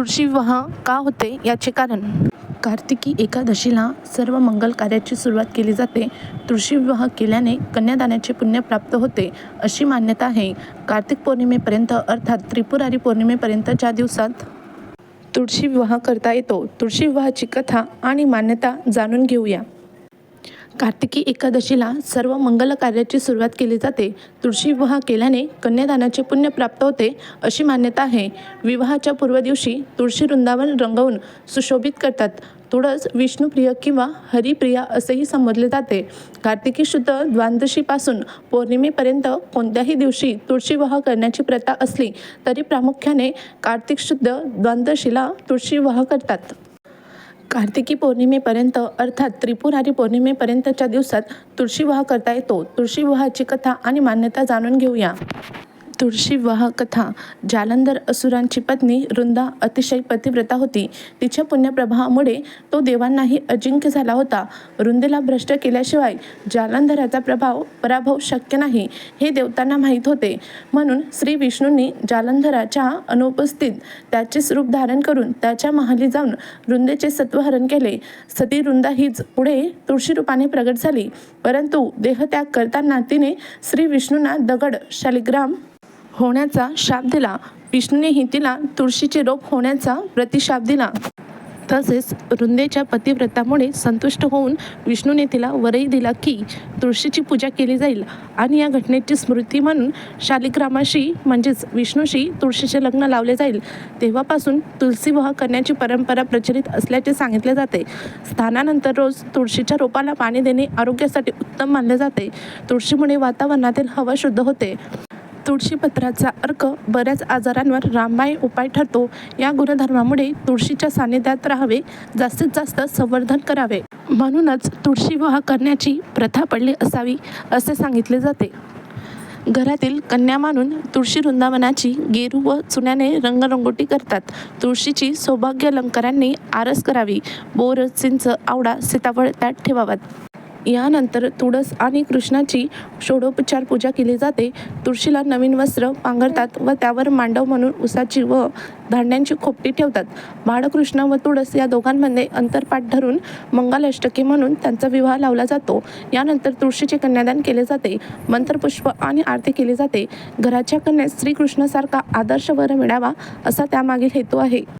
तुळशी विवाह का होते याचे कारण? कार्तिकी एकादशीला सर्व मंगल कार्याची सुरुवात केली जाते. तुळशी विवाह केल्याने कन्यादानाचे पुण्य प्राप्त होते अशी मान्यता आहे. कार्तिक पौर्णिमेपर्यंत अर्थात त्रिपुरारी पौर्णिमेपर्यंतच्या दिवसात तुळशी विवाह करता येतो तुळशी विवाहाची कथा आणि मान्यता जाणून घेऊया. कार्तिकी एकादशीला सर्व मंगल कार्याची सुरुवात केली जाते. तुळशी विवाह केल्याने कन्यादानाचे पुण्य प्राप्त होते अशी मान्यता आहे. विवाहाच्या पूर्व दिवशी तुळशी वृंदावन रंगवून सुशोभित करतात. तुळस विष्णुप्रिय किंवा हरिप्रिया असेही संबोधले जाते. कार्तिकी शुद्ध द्वादशीपासून पौर्णिमेपर्यंत कोणत्याही दिवशी तुळशी विवाह करण्याची प्रथा असली तरी प्रामुख्याने कार्तिक शुद्ध द्वादशीला तुळशी विवाह करतात. कार्तिकी पौर्णिमेपर्यंत अर्थात त्रिपुरारी पौर्णिमेपर्यंतच्या दिवसात तुळशीवाह करता येतो. तुळशी विवाहाची कथा आणि मान्यता जाणून घेऊया. तुळशी विवाह कथा. जालंधर असुरांची पत्नी वृंदा अतिशय पतिव्रता होती. तिच्या पुण्यप्रभावामुळे तो देवांनाही अजिंक्य झाला होता. वृंदेला भ्रष्ट केल्याशिवाय जालंधराचा प्रभाव पराभव शक्य नाही हे देवतांना माहीत होते. म्हणून श्री विष्णूंनी जालंधराच्या अनुपस्थित त्याचे स्वरूप धारण करून त्याच्या महाली जाऊन वृंदेचे सत्वहरण केले. सती वृंदा हीच पुढे तुळशी रूपाने प्रगट झाली. परंतु देहत्याग करताना तिने श्री विष्णूंना दगड शालिग्राम होण्याचा शाप दिला. विष्णूनेही तिला तुळशीचे रोप होण्याचा प्रतिशाप दिला. तसेच रुंदेच्या पतिव्रतामुळे संतुष्ट होऊन विष्णूने तिला वरही दिला की तुळशीची पूजा केली जाईल आणि या घटनेची स्मृती म्हणून शालिग्रामाशी म्हणजेच विष्णूशी तुळशीचे लग्न लावले जाईल. तेव्हापासून तुलसी विवाह करण्याची परंपरा प्रचलित असल्याचे सांगितले जाते. स्थानानंतर रोज तुळशीच्या रोपाला पाणी देणे आरोग्यासाठी उत्तम मानले जाते. तुळशीमुळे वातावरणातील हवा शुद्ध होते. तुळशीपत्राचा अर्क बऱ्याच आजारांवर रामबाई उपाय ठरतो. या गुणधर्मामुळे तुळशीच्या सानिध्यात राहावे जास्तीत जास्त संवर्धन करावे. म्हणूनच तुळशी विवाह करण्याची प्रथा पडली असावी असे सांगितले जाते. घरातील कन्या मानून तुळशी वृंदावनाची गेरू व चुन्याने रंगरंगोटी करतात. तुळशीची सौभाग्य अलंकारांनी आरस करावी. बोर चिंच आवडा सीताफळ त्यात ठेवावात. यानंतर तुळस आणि कृष्णाची षोडोपचार पूजा केली जाते. तुळशीला नवीन वस्त्र पांघरतात व त्यावर मांडव म्हणून उसाची व धान्यांची खोपटी ठेवतात. बाळकृष्ण व तुळस या दोघांमध्ये अंतरपाठ धरून मंगलाष्टके म्हणून त्यांचा विवाह लावला जातो. यानंतर तुळशीचे कन्यादान केले जाते. मंत्रपुष्प आणि आरती केली जाते. घराच्या कन्यास श्रीकृष्णासारखा आदर्श वर मिळावा असा त्यामागील हेतू आहे.